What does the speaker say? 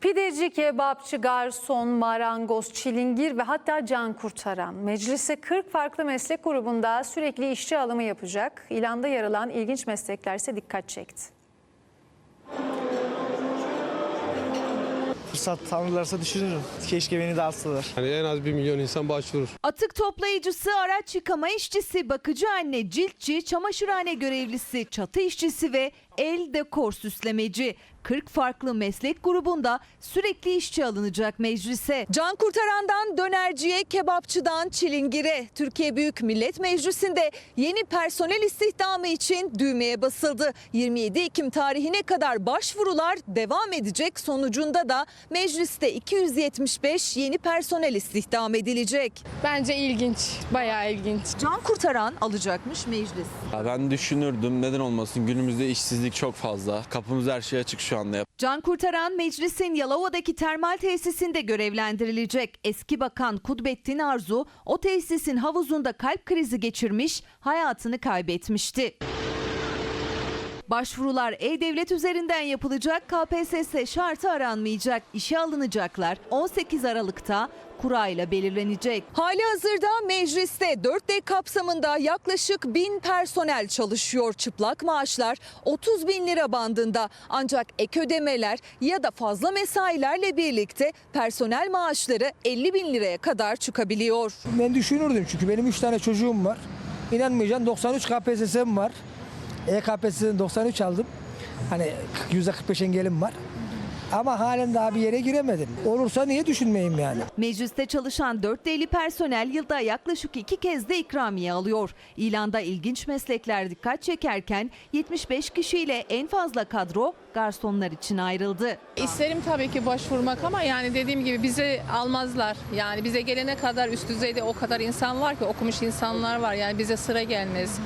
Pideci, kebapçı, garson, marangoz, çilingir ve hatta can kurtaran. Meclise 40 farklı meslek grubunda sürekli işçi alımı yapacak. İlanda yer alan ilginç meslekler ise dikkat çekti. Fırsat tanırlarsa düşünürüm. Keşke beni de alsalar. Hani en az 1 milyon insan başvurur. Atık toplayıcısı, araç yıkama işçisi, bakıcı anne, ciltçi, çamaşırhane görevlisi, çatı işçisi ve el dekor süslemeci. 40 farklı meslek grubunda sürekli işçi alınacak meclise. Can kurtarandan dönerciye, kebapçıdan çilingire. Türkiye Büyük Millet Meclisi'nde yeni personel istihdamı için düğmeye basıldı. 27 Ekim tarihine kadar başvurular devam edecek. Sonucunda da mecliste 275 yeni personel istihdam edilecek. Bence ilginç, bayağı ilginç. Can kurtaran alacakmış meclis. Ya Ben düşünürdüm neden olmasın günümüzde işsizlik çok fazla. Kapımız her şey açık şu anda. Can kurtaran meclisin Yalova'daki termal tesisinde görevlendirilecek. Eski bakan Kudbettin Arzu o tesisin havuzunda kalp krizi geçirmiş, hayatını kaybetmişti. Başvurular E-Devlet üzerinden yapılacak. KPSS şartı aranmayacak. İşe alınacaklar 18 Aralık'ta kura ile belirlenecek. Hali hazırda mecliste 4D kapsamında yaklaşık 1000 personel çalışıyor. Çıplak maaşlar 30 bin lira bandında. Ancak ek ödemeler ya da fazla mesailerle birlikte personel maaşları 50 bin liraya kadar çıkabiliyor. Ben düşünürdüm çünkü benim 3 tane çocuğum var. İnanmayacaksın 93 KPSS'm var. E EKPSS'den 93 aldım. Hani %45 engelim var. Ama halen daha bir yere giremedim. Olursa niye düşünmeyeyim yani? Mecliste çalışan 4 deli personel yılda yaklaşık iki kez de ikramiye alıyor. İlanda ilginç meslekler dikkat çekerken 75 kişiyle en fazla kadro garsonlar için ayrıldı. İsterim tabii ki başvurmak ama yani dediğim gibi bizi almazlar. Yani bize gelene kadar üst düzeyde o kadar insan var ki okumuş insanlar var. Yani bize sıra gelmez.